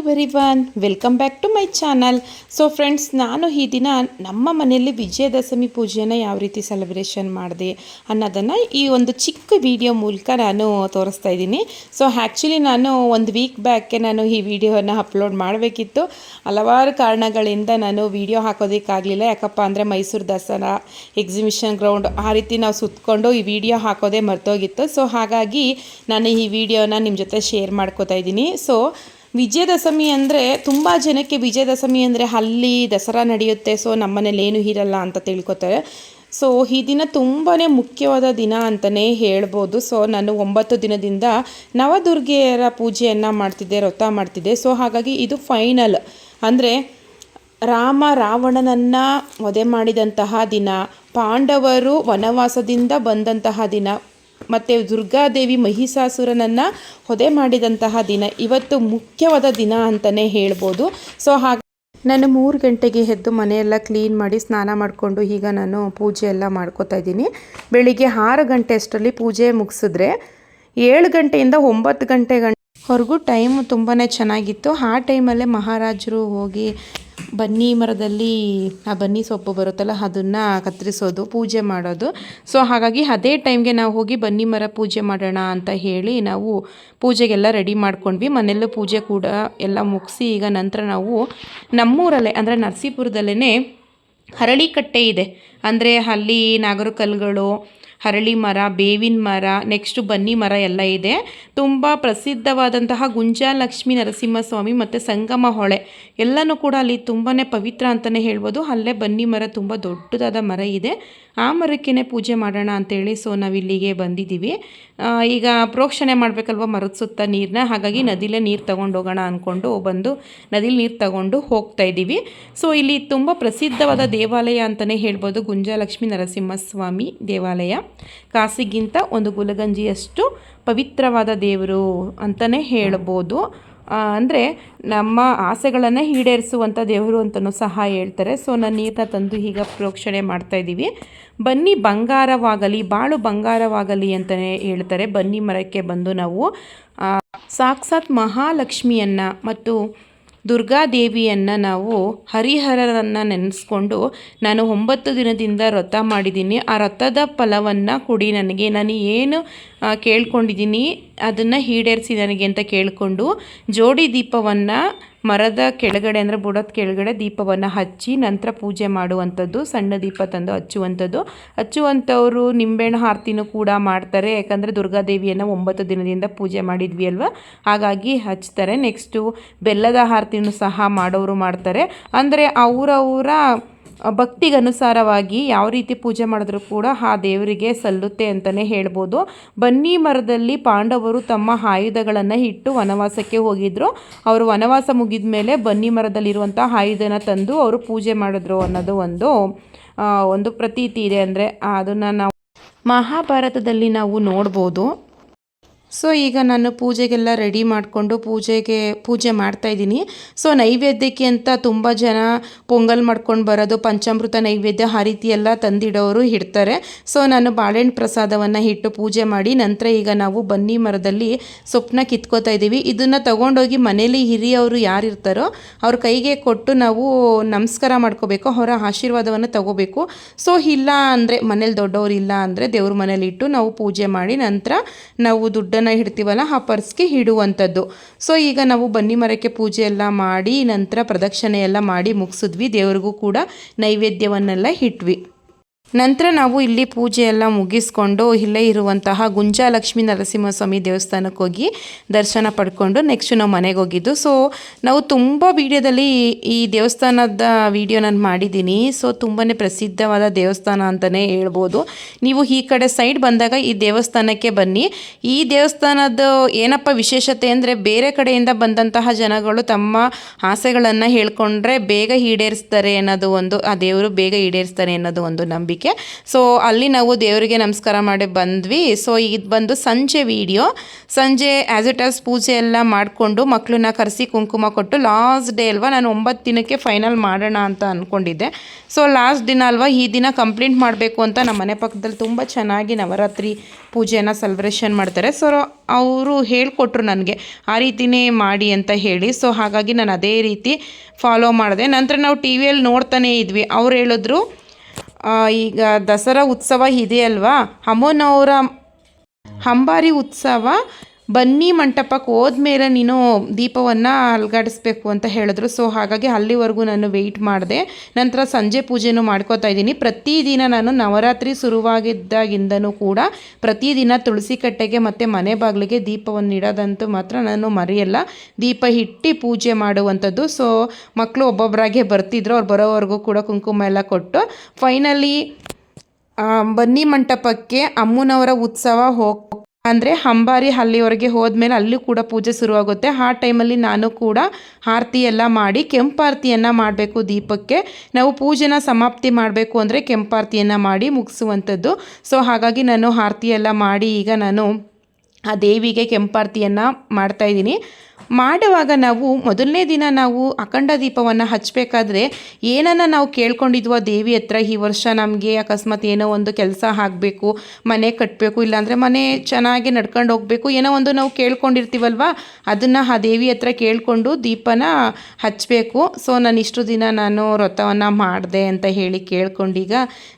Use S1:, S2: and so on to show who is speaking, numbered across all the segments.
S1: Everyone welcome back to my channel so friends ನಾನು ಈ ದಿನ ನಮ್ಮ ಮನೆಯಲ್ಲಿ ವಿಜಯದಶಮಿ ಪೂಜೆಯನ್ನು ಯಾವ ರೀತಿ ಸೆಲೆಬ್ರೇಷನ್ ಮಾಡಿದೆ ಅನ್ನೋದನ್ನು ಈ ಒಂದು ಚಿಕ್ಕ ವಿಡಿಯೋ ಮೂಲಕ ನಾನು ತೋರಿಸ್ತಾ ಇದ್ದೀನಿ. ಸೊ ಆ್ಯಕ್ಚುಲಿ ನಾನು ಒಂದು ವೀಕ್ ಬ್ಯಾಕ್ಗೆ ನಾನು ಈ ವಿಡಿಯೋನ ಅಪ್ಲೋಡ್ ಮಾಡಬೇಕಿತ್ತು. ಹಲವಾರು ಕಾರಣಗಳಿಂದ ನಾನು ವಿಡಿಯೋ ಹಾಕೋದಕ್ಕಾಗಲಿಲ್ಲ. ಯಾಕಪ್ಪ ಅಂದರೆ ಮೈಸೂರು ದಸರಾ ಎಕ್ಸಿಬಿಷನ್ ಗ್ರೌಂಡ್ ಆ ರೀತಿ ನಾವು ಸುತ್ತಕೊಂಡು ಈ ವಿಡಿಯೋ ಹಾಕೋದೇ ಮರ್ತೋಗಿತ್ತು. ಸೊ ಹಾಗಾಗಿ ನಾನು ಈ ವಿಡಿಯೋನ ನಿಮ್ಮ ಜೊತೆ ಶೇರ್ ಮಾಡ್ಕೋತಾ ಇದ್ದೀನಿ. ಸೊ ವಿಜಯದಶಮಿ ಅಂದರೆ ತುಂಬ ಜನಕ್ಕೆ ವಿಜಯದಶಮಿ ಅಂದರೆ ಅಲ್ಲಿ ದಸರಾ ನಡೆಯುತ್ತೆ, ಸೊ ನಮ್ಮನೇಲಿ ಏನು ಇರಲ್ಲ ಅಂತ ತಿಳ್ಕೊತಾರೆ. ಸೊ ಈ ದಿನ ತುಂಬಾ ಮುಖ್ಯವಾದ ದಿನ ಅಂತಲೇ ಹೇಳ್ಬೋದು. ಸೊ ನಾನು ಒಂಬತ್ತು ದಿನದಿಂದ ನವದುರ್ಗೆಯರ ಪೂಜೆಯನ್ನು ಮಾಡ್ತಿದ್ದೆ, ವ್ರತ ಮಾಡ್ತಿದ್ದೆ. ಸೊ ಹಾಗಾಗಿ ಇದು ಫೈನಲ್. ಅಂದರೆ ರಾಮ ರಾವಣನನ್ನು ವಧೆ ಮಾಡಿದಂತಹ ದಿನ, ಪಾಂಡವರು ವನವಾಸದಿಂದ ಬಂದಂತಹ ದಿನ ಮತ್ತು ದುರ್ಗಾದೇವಿ ಮಹಿಷಾಸುರನನ್ನು ಹೊದೆ ಮಾಡಿದಂತಹ ದಿನ ಇವತ್ತು ಮುಖ್ಯವಾದ ದಿನ ಅಂತಲೇ ಹೇಳ್ಬೋದು. ಸೊ ಹಾಗೆ ನಾನು ಮೂರು ಗಂಟೆಗೆ ಎದ್ದು ಮನೆಯೆಲ್ಲ ಕ್ಲೀನ್ ಮಾಡಿ ಸ್ನಾನ ಮಾಡಿಕೊಂಡು ಈಗ ನಾನು ಪೂಜೆ ಎಲ್ಲ ಮಾಡ್ಕೋತಾ ಇದ್ದೀನಿ. ಬೆಳಿಗ್ಗೆ ಆರು ಗಂಟೆ ಅಷ್ಟರಲ್ಲಿ ಪೂಜೆ ಮುಗಿಸಿದ್ರೆ ಏಳು ಗಂಟೆಯಿಂದ ಒಂಬತ್ತು ಗಂಟೆ ಗಂಟೆ ಹೊರಗೂ ಟೈಮ್ ತುಂಬಾ ಚೆನ್ನಾಗಿತ್ತು. ಆ ಟೈಮಲ್ಲೇ ಮಹಾರಾಜರು ಹೋಗಿ ಬನ್ನಿ ಮರದಲ್ಲಿ, ಆ ಬನ್ನಿ ಸೊಪ್ಪು ಬರುತ್ತಲ್ಲ, ಅದನ್ನು ಕತ್ತರಿಸೋದು, ಪೂಜೆ ಮಾಡೋದು. ಸೊ ಹಾಗಾಗಿ ಅದೇ ಟೈಮ್ಗೆ ನಾವು ಹೋಗಿ ಬನ್ನಿ ಮರ ಪೂಜೆ ಮಾಡೋಣ ಅಂತ ಹೇಳಿ ನಾವು ಪೂಜೆಗೆಲ್ಲ ರೆಡಿ ಮಾಡ್ಕೊಂಡ್ವಿ. ಮನೆಯಲ್ಲೂ ಪೂಜೆ ಕೂಡ ಎಲ್ಲ ಮುಗಿಸಿ ಈಗ ನಂತರ ನಾವು ನಮ್ಮೂರಲ್ಲೇ, ಅಂದರೆ ನರಸೀಪುರದಲ್ಲೇ ಹರಳಿಕಟ್ಟೆ ಇದೆ. ಅಂದರೆ ಅಲ್ಲಿ ನಾಗರ ಕಲ್ಲುಗಳು ಹರಳಿ ಮರ, ಬೇವಿನ ಮರ ನೆಕ್ಸ್ಟು ಬನ್ನಿ ಮರ ಎಲ್ಲ ಇದೆ. ತುಂಬ ಪ್ರಸಿದ್ಧವಾದಂತಹ ಗುಂಜಾಲಕ್ಷ್ಮಿ ನರಸಿಂಹಸ್ವಾಮಿ ಮತ್ತು ಸಂಗಮ ಹೊಳೆ. ಎಲ್ಲನೂ ಕೂಡ ಅಲ್ಲಿ ತುಂಬಾ ಪವಿತ್ರ ಅಂತಲೇ ಹೇಳ್ಬೋದು. ಅಲ್ಲೇ ಬನ್ನಿ ಮರ ತುಂಬ ದೊಡ್ಡದಾದ ಮರ ಇದೆ. ಆ ಮರಕ್ಕೇ ಪೂಜೆ ಮಾಡೋಣ ಅಂತೇಳಿ ಸೊ ನಾವಿಲ್ಲಿಗೆ ಬಂದಿದ್ದೀವಿ. ಈಗ ಪ್ರೋಕ್ಷಣೆ ಮಾಡಬೇಕಲ್ವ ಮರದ ಸುತ್ತ ನೀರನ್ನ ಹಾಗಾಗಿ ನದಿಲೇ ನೀರು ತಗೊಂಡು ಹೋಗೋಣ ಅಂದ್ಕೊಂಡು ಬಂದು ನದಿಲಿ ನೀರು ತಗೊಂಡು ಹೋಗ್ತಾ ಇದ್ದೀವಿ. ಸೊ ಇಲ್ಲಿ ತುಂಬ ಪ್ರಸಿದ್ಧವಾದ ದೇವಾಲಯ ಅಂತಲೇ ಹೇಳ್ಬೋದು. ಗುಂಜಾಲಕ್ಷ್ಮಿ ನರಸಿಂಹಸ್ವಾಮಿ ದೇವಾಲಯ. ಕಾಸಿಗಿಂತ ಒಂದು ಗುಲಗಂಜಿಯಷ್ಟು ಪವಿತ್ರವಾದ ದೇವರು ಅಂತಲೇ ಹೇಳ್ಬೋದು. ಅಂದರೆ ನಮ್ಮ ಆಸೆಗಳನ್ನು ಈಡೇರಿಸುವಂಥ ದೇವರು ಅಂತಲೂ ಸಹ ಹೇಳ್ತಾರೆ. ಸೊ ನಾನು ನೀರನ್ನ ತಂದು ಈಗ ಪ್ರೋಕ್ಷಣೆ ಮಾಡ್ತಾ ಇದ್ದೀವಿ. ಬನ್ನಿ ಬಂಗಾರವಾಗಲಿ, ಬಾಳು ಬಂಗಾರವಾಗಲಿ ಅಂತಲೇ ಹೇಳ್ತಾರೆ. ಬನ್ನಿ ಮರಕ್ಕೆ ಬಂದು ನಾವು ಸಾಕ್ಷಾತ್ ಮಹಾಲಕ್ಷ್ಮಿಯನ್ನು ಮತ್ತು ದುರ್ಗಾದೇವಿಯನ್ನು ನಾವು ಹರಿಹರರನ್ನು ನೆನೆಸ್ಕೊಂಡು ನಾನು ಒಂಬತ್ತು ದಿನದಿಂದ ವ್ರತ ಮಾಡಿದ್ದೀನಿ. ಆ ವ್ರತದ ಫಲವನ್ನು ಕೊಡಿ ನನಗೆ. ನಾನು ಏನು ಕೇಳ್ಕೊಂಡಿದ್ದೀನಿ ಅದನ್ನು ಈಡೇರಿಸಿ ನನಗೆ ಅಂತ ಕೇಳಿಕೊಂಡು ಜೋಡಿ ದೀಪವನ್ನು ಮರದ ಕೆಳಗಡೆ ಅಂದರೆ ಬುಡದ ಕೆಳಗಡೆ ದೀಪವನ್ನು ಹಚ್ಚಿ ನಂತರ ಪೂಜೆ ಮಾಡುವಂಥದ್ದು, ಸಣ್ಣ ದೀಪ ತಂದು ಹಚ್ಚುವಂಥದ್ದು. ಹಚ್ಚುವಂಥವರು ನಿಂಬೆಹಣ್ಣು ಆರತಿನೂ ಕೂಡ ಮಾಡ್ತಾರೆ. ಯಾಕಂದರೆ ದುರ್ಗಾದೇವಿಯನ್ನು ಒಂಬತ್ತು ದಿನದಿಂದ ಪೂಜೆ ಮಾಡಿದ್ವಿ ಅಲ್ವಾ ಹಾಗಾಗಿ ಹಚ್ತಾರೆ. ನೆಕ್ಸ್ಟು ಬೆಲ್ಲದ ಆರತಿನೂ ಸಹ ಮಾಡೋರು ಮಾಡ್ತಾರೆ. ಅಂದರೆ ಅವರವರ ಭಕ್ತಿಗನುಸಾರವಾಗಿ ಯಾವ ರೀತಿ ಪೂಜೆ ಮಾಡಿದ್ರೂ ಕೂಡ ಆ ದೇವರಿಗೆ ಸಲ್ಲುತ್ತೆ ಅಂತಲೇ ಹೇಳ್ಬೋದು. ಬನ್ನಿ ಮರದಲ್ಲಿ ಪಾಂಡವರು ತಮ್ಮ ಆಯುಧಗಳನ್ನು ಇಟ್ಟು ವನವಾಸಕ್ಕೆ ಹೋಗಿದ್ರು. ಅವರು ವನವಾಸ ಮುಗಿದ ಮೇಲೆ ಬನ್ನಿ ಮರದಲ್ಲಿರುವಂಥ ಆಯುಧನ ತಂದು ಅವರು ಪೂಜೆ ಮಾಡಿದ್ರು ಅನ್ನೋದು ಒಂದು ಒಂದು ಪ್ರತೀತಿ ಇದೆ. ಅಂದರೆ ಅದನ್ನು ನಾವು ಮಹಾಭಾರತದಲ್ಲಿ ನಾವು ನೋಡ್ಬೋದು. ಸೊ ಈಗ ನಾನು ಪೂಜೆಗೆಲ್ಲ ರೆಡಿ ಮಾಡಿಕೊಂಡು ಪೂಜೆಗೆ ಪೂಜೆ ಮಾಡ್ತಾಯಿದ್ದೀನಿ ಸೊ ನೈವೇದ್ಯಕ್ಕೆ ಅಂತ ತುಂಬ ಜನ ಪೊಂಗಲ್ ಮಾಡ್ಕೊಂಡು ಬರೋದು, ಪಂಚಾಮೃತ ನೈವೇದ್ಯ ಆ ರೀತಿ ಎಲ್ಲ ತಂದಿಡೋರು ಇಡ್ತಾರೆ. ಸೊ ನಾನು ಬಾಳೆಹಣ್ಣು ಪ್ರಸಾದವನ್ನು ಇಟ್ಟು ಪೂಜೆ ಮಾಡಿ ನಂತರ ಈಗ ನಾವು ಬನ್ನಿ ಮರದಲ್ಲಿ ಸೊಪ್ಪನ್ನ ಕಿತ್ಕೋತಾ ಇದ್ದೀವಿ. ಇದನ್ನು ತೊಗೊಂಡೋಗಿ ಮನೇಲಿ ಹಿರಿಯವರು ಯಾರಿರ್ತಾರೋ ಅವ್ರ ಕೈಗೆ ಕೊಟ್ಟು ನಾವು ನಮಸ್ಕಾರ ಮಾಡ್ಕೋಬೇಕು, ಅವರ ಆಶೀರ್ವಾದವನ್ನು ತಗೋಬೇಕು. ಸೊ ಇಲ್ಲ ಅಂದರೆ ಮನೇಲಿ ದೊಡ್ಡವರು ಇಲ್ಲ ಅಂದರೆ ದೇವ್ರ ಮನೇಲಿ ಇಟ್ಟು ನಾವು ಪೂಜೆ ಮಾಡಿ ನಂತರ ನಾವು ದುಡ್ಡು ದುಡ್ಡನ್ನು ಇಡ್ತೀವಲ್ಲ, ಆ ಪರ್ಸ್ಗೆ ಇಡುವಂಥದ್ದು. ಸೊ ಈಗ ನಾವು ಬನ್ನಿ ಮರಕ್ಕೆ ಪೂಜೆ ಎಲ್ಲ ಮಾಡಿ, ನಂತರ ಪ್ರದಕ್ಷಿಣೆ ಎಲ್ಲ ಮಾಡಿ ಮುಗಿಸಿದ್ವಿ. ದೇವ್ರಿಗೂ ಕೂಡ ನೈವೇದ್ಯವನ್ನೆಲ್ಲ ಇಟ್ವಿ. ನಂತರ ನಾವು ಇಲ್ಲಿ ಪೂಜೆ ಎಲ್ಲ ಮುಗಿಸ್ಕೊಂಡು ಇಲ್ಲೇ ಇರುವಂತಹ ಗುಂಜಾಲಕ್ಷ್ಮಿ ನರಸಿಂಹಸ್ವಾಮಿ ದೇವಸ್ಥಾನಕ್ಕೆ ಹೋಗಿ ದರ್ಶನ ಪಡ್ಕೊಂಡು ನೆಕ್ಸ್ಟ್ ನಾವು ಮನೆಗೆ ಹೋಗಿದ್ದು. ಸೊ ನಾವು ತುಂಬ ವೀಡಿಯೋದಲ್ಲಿ ಈ ದೇವಸ್ಥಾನದ ವಿಡಿಯೋ ನಾನು ಮಾಡಿದ್ದೀನಿ. ಸೊ ತುಂಬಾ ಪ್ರಸಿದ್ಧವಾದ ದೇವಸ್ಥಾನ ಅಂತಲೇ ಹೇಳ್ಬೋದು. ನೀವು ಈ ಕಡೆ ಸೈಡ್ ಬಂದಾಗ ಈ ದೇವಸ್ಥಾನಕ್ಕೆ ಬನ್ನಿ. ಈ ದೇವಸ್ಥಾನದ ಏನಪ್ಪ ವಿಶೇಷತೆ ಅಂದರೆ ಬೇರೆ ಕಡೆಯಿಂದ ಬಂದಂತಹ ಜನಗಳು ತಮ್ಮ ಆಸೆಗಳನ್ನು ಹೇಳ್ಕೊಂಡ್ರೆ ಬೇಗ ಈಡೇರಿಸ್ತಾರೆ ಅನ್ನೋದು ಒಂದು, ಆ ದೇವರು ಬೇಗ ಈಡೇರಿಸ್ತಾರೆ ಅನ್ನೋದು ಒಂದು ನಂಬಿಕೆ. ನೋಡೋದಕ್ಕೆ ಸೊ ಅಲ್ಲಿ ನಾವು ದೇವರಿಗೆ ನಮಸ್ಕಾರ ಮಾಡಿ ಬಂದ್ವಿ. ಸೊ ಇದು ಬಂದು ಸಂಜೆ ವಿಡಿಯೋ ಸಂಜೆ ಆ್ಯಸ್ ಇಟ್ ಆಸ್ ಪೂಜೆ ಎಲ್ಲ ಮಾಡಿಕೊಂಡು ಮಕ್ಕಳನ್ನ ಕರೆಸಿ ಕುಂಕುಮ ಕೊಟ್ಟು ಲಾಸ್ಟ್ ಡೇ ಅಲ್ವಾ, ನಾನು ಒಂಬತ್ತು ದಿನಕ್ಕೆ ಫೈನಲ್ ಮಾಡೋಣ ಅಂತ ಅಂದ್ಕೊಂಡಿದ್ದೆ ಸೊ ಲಾಸ್ಟ್ ದಿನ ಅಲ್ವಾ, ಈ ದಿನ ಕಂಪ್ಲೀಟ್ ಮಾಡಬೇಕು ಅಂತ ನಮ್ಮ ಮನೆ ಪಕ್ಕದಲ್ಲಿ ತುಂಬ ಚೆನ್ನಾಗಿ ನವರಾತ್ರಿ ಪೂಜೆಯನ್ನು ಸೆಲೆಬ್ರೇಷನ್ ಮಾಡ್ತಾರೆ. ಸೊ ಅವರು ಹೇಳಿಕೊಟ್ರು ನನಗೆ, ಆ ರೀತಿನೇ ಮಾಡಿ ಅಂತ ಹೇಳಿ. ಸೊ ಹಾಗಾಗಿ ನಾನು ಅದೇ ರೀತಿ ಫಾಲೋ ಮಾಡಿದೆ. ನಂತರ ನಾವು ಟಿ ವಿಯಲ್ಲಿ ನೋಡ್ತಾನೇ ಇದ್ವಿ. ಅವ್ರು ಹೇಳಿದ್ರು ಈಗ ದಸರಾ ಉತ್ಸವ ಇದೆಯಲ್ವಾ? ಅಮ್ಮನವರ ಅಂಬಾರಿ ಉತ್ಸವ ಬನ್ನಿ ಮಂಟಪಕ್ಕೆ ಹೋದ್ಮೇಲೆ ನೀನು ದೀಪವನ್ನು ಅಲ್ಗಾಡಿಸ್ಬೇಕು ಅಂತ ಹೇಳಿದ್ರು. ಸೊ ಹಾಗಾಗಿ ಅಲ್ಲಿವರೆಗೂ ನಾನು ವೆಯ್ಟ್ ಮಾಡಿದೆ. ನಂತರ ಸಂಜೆ ಪೂಜೆನೂ ಮಾಡ್ಕೋತಾ ಇದ್ದೀನಿ. ಪ್ರತಿದಿನ ನಾನು ನವರಾತ್ರಿ ಶುರುವಾಗಿದ್ದಾಗಿಂದನೂ ಕೂಡ ಪ್ರತಿದಿನ ತುಳಸಿ ಕಟ್ಟೆಗೆ ಮತ್ತು ಮನೆ ಬಾಗಿಲಿಗೆ ದೀಪವನ್ನು ಇಡೋದಂತೂ ಮಾತ್ರ ನಾನು ಮರೆಯಲ್ಲ. ದೀಪ ಇಟ್ಟು ಪೂಜೆ ಮಾಡುವಂಥದ್ದು. ಸೊ ಮಕ್ಕಳು ಒಬ್ಬೊಬ್ಬರಾಗೆ ಬರ್ತಿದ್ರು. ಅವ್ರು ಬರೋವರೆಗೂ ಕೂಡ ಕುಂಕುಮ ಎಲ್ಲ ಕೊಟ್ಟು. ಫೈನಲಿ ಬನ್ನಿ ಮಂಟಪಕ್ಕೆ ಅಮ್ಮನವರ ಉತ್ಸವ ಹೋಗ್ ಅಂದರೆ ಅಂಬಾರಿ ಅಲ್ಲಿವರೆಗೆ ಹೋದ್ಮೇಲೆ ಅಲ್ಲಿ ಕೂಡ ಪೂಜೆ ಶುರುವಾಗುತ್ತೆ. ಆ ಟೈಮಲ್ಲಿ ನಾನು ಕೂಡ ಆರತಿ ಎಲ್ಲ ಮಾಡಿ ಕೆಂಪಾರತಿಯನ್ನು ಮಾಡಬೇಕು ದೀಪಕ್ಕೆ. ನಾವು ಪೂಜೆನ ಸಮಾಪ್ತಿ ಮಾಡಬೇಕು ಅಂದರೆ ಕೆಂಪಾರತಿಯನ್ನು ಮಾಡಿ ಮುಗಿಸುವಂಥದ್ದು. ಸೊ ಹಾಗಾಗಿ ನಾನು ಆರತಿ ಎಲ್ಲ ಮಾಡಿ ಈಗ ನಾನು ಆ ದೇವಿಗೆ ಕೆಂಪಾರತಿಯನ್ನು ಮಾಡ್ತಾಯಿದ್ದೀನಿ ಮಾಡುವಾಗ ನಾವು ಮೊದಲನೇ ದಿನ ನಾವು ಅಖಂಡ ದೀಪವನ್ನು ಹಚ್ಚಬೇಕಾದ್ರೆ ಏನನ್ನು ನಾವು ಕೇಳ್ಕೊಂಡಿದ್ವೋ ದೇವಿ ಹತ್ರ, ಈ ವರ್ಷ ನಮಗೆ ಅಕಸ್ಮಾತ್ ಏನೋ ಒಂದು ಕೆಲಸ ಆಗಬೇಕು, ಮನೆ ಕಟ್ಟಬೇಕು ಇಲ್ಲಾಂದರೆ ಮನೆ ಚೆನ್ನಾಗಿ ನಡ್ಕೊಂಡು ಹೋಗಬೇಕು, ಏನೋ ಒಂದು ನಾವು ಕೇಳ್ಕೊಂಡಿರ್ತೀವಲ್ವ, ಅದನ್ನು ಆ ದೇವಿ ಹತ್ರ ಕೇಳಿಕೊಂಡು ದೀಪನ ಹಚ್ಚಬೇಕು ಸೊ, ನಾನು ಇಷ್ಟು ದಿನ ನಾನು ವ್ರತವನ್ನು ಮಾಡಿದೆ ಅಂತ ಹೇಳಿ ಕೇಳ್ಕೊಂಡೀಗ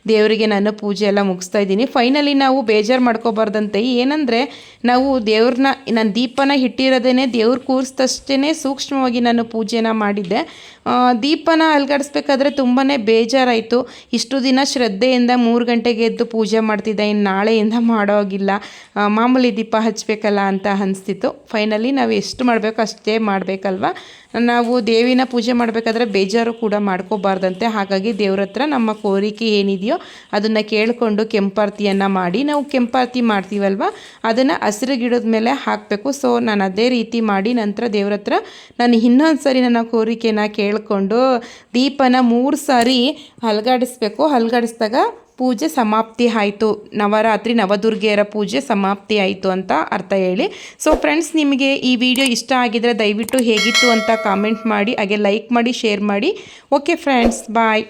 S1: ದೇವರಿಗೆ ನಾನು ಪೂಜೆ ಎಲ್ಲ ಮುಗಿಸ್ತಾ ಇದ್ದೀನಿ. ಫೈನಲಿ ನಾವು ಬೇಜಾರು ಮಾಡ್ಕೋಬಾರ್ದಂತೆ, ಏನಂದರೆ ನಾವು ದೇವ್ರನ್ನ, ನಾನು ದೀಪನ ಇಟ್ಟಿರೋದೇ ದೇವ್ರ ಕೂರಿಸ್ತಷ್ಟೇ ಸೂಕ್ಷ್ಮವಾಗಿ ನಾನು ಪೂಜೆನ ಮಾಡಿದ್ದೆ. ದೀಪನ ಅಲ್ಗಡಿಸ್ಬೇಕಾದ್ರೆ ತುಂಬಾ ಬೇಜಾರಾಯಿತು. ಇಷ್ಟು ದಿನ ಶ್ರದ್ಧೆಯಿಂದ ಮೂರು ಗಂಟೆಗೆ ಎದ್ದು ಪೂಜೆ ಮಾಡ್ತಿದ್ದೆ. ಇನ್ನು ನಾಳೆಯಿಂದ ಮಾಡೋ ಹಾಗಿಲ್ಲ. ಮಾಮೂಲಿ ದೀಪ ಹಚ್ಚಬೇಕಲ್ಲ ಅಂತ ಅನಿಸ್ತಿತ್ತು. ಫೈನಲಿ ನಾವು ಎಷ್ಟು ಮಾಡಬೇಕು ಅಷ್ಟೇ ಮಾಡಬೇಕಲ್ವ? ನಾವು ದೇವಿನ ಪೂಜೆ ಮಾಡಬೇಕಾದ್ರೆ ಬೇಜಾರು ಕೂಡ ಮಾಡ್ಕೋಬಾರ್ದಂತೆ. ಹಾಗಾಗಿ ದೇವ್ರ ಹತ್ರ ನಮ್ಮ ಕೋರಿಕೆ ಏನಿದೆಯೋ ಅದನ್ನು ಕೇಳಿಕೊಂಡು ಕೆಂಪಾರತಿಯನ್ನು ಮಾಡಿ, ನಾವು ಕೆಂಪಾರತಿ ಮಾಡ್ತೀವಲ್ವ? ಅದನ್ನು ಹಸಿರು ಗಿಡದ ಮೇಲೆ ಹಾಕಬೇಕು. ಸೊ ನಾನು ಅದೇ ರೀತಿ ಮಾಡಿ ನಂತರ ದೇವ್ರ ಹತ್ರ ನಾನು ಇನ್ನೊಂದು ಸಾರಿ ನನ್ನ ಕೋರಿಕೆನ ಕೇಳಿಕೊಂಡು ದೀಪನ ಮೂರು ಸಾರಿ ಅಲ್ಗಾಡಿಸ್ಬೇಕು ಅಲ್ಗಾಡಿಸಿದಾಗ ಪೂಜೆ ಸಮಾಪ್ತಿ ಆಯಿತು. ನವರಾತ್ರಿ ನವದುರ್ಗೆಯರ ಪೂಜೆ ಸಮಾಪ್ತಿ ಆಯಿತು ಅಂತ ಅರ್ಥ ಹೇಳಿ. ಸೊ ಫ್ರೆಂಡ್ಸ್ ನಿಮಗೆ ಈ ವಿಡಿಯೋ ಇಷ್ಟ ಆಗಿದರೆ ದಯವಿಟ್ಟು ಹೇಗಿತ್ತು ಅಂತ ಕಾಮೆಂಟ್ ಮಾಡಿ, ಹಾಗೆ ಲೈಕ್ ಮಾಡಿ ಶೇರ್ ಮಾಡಿ. Okay friends bye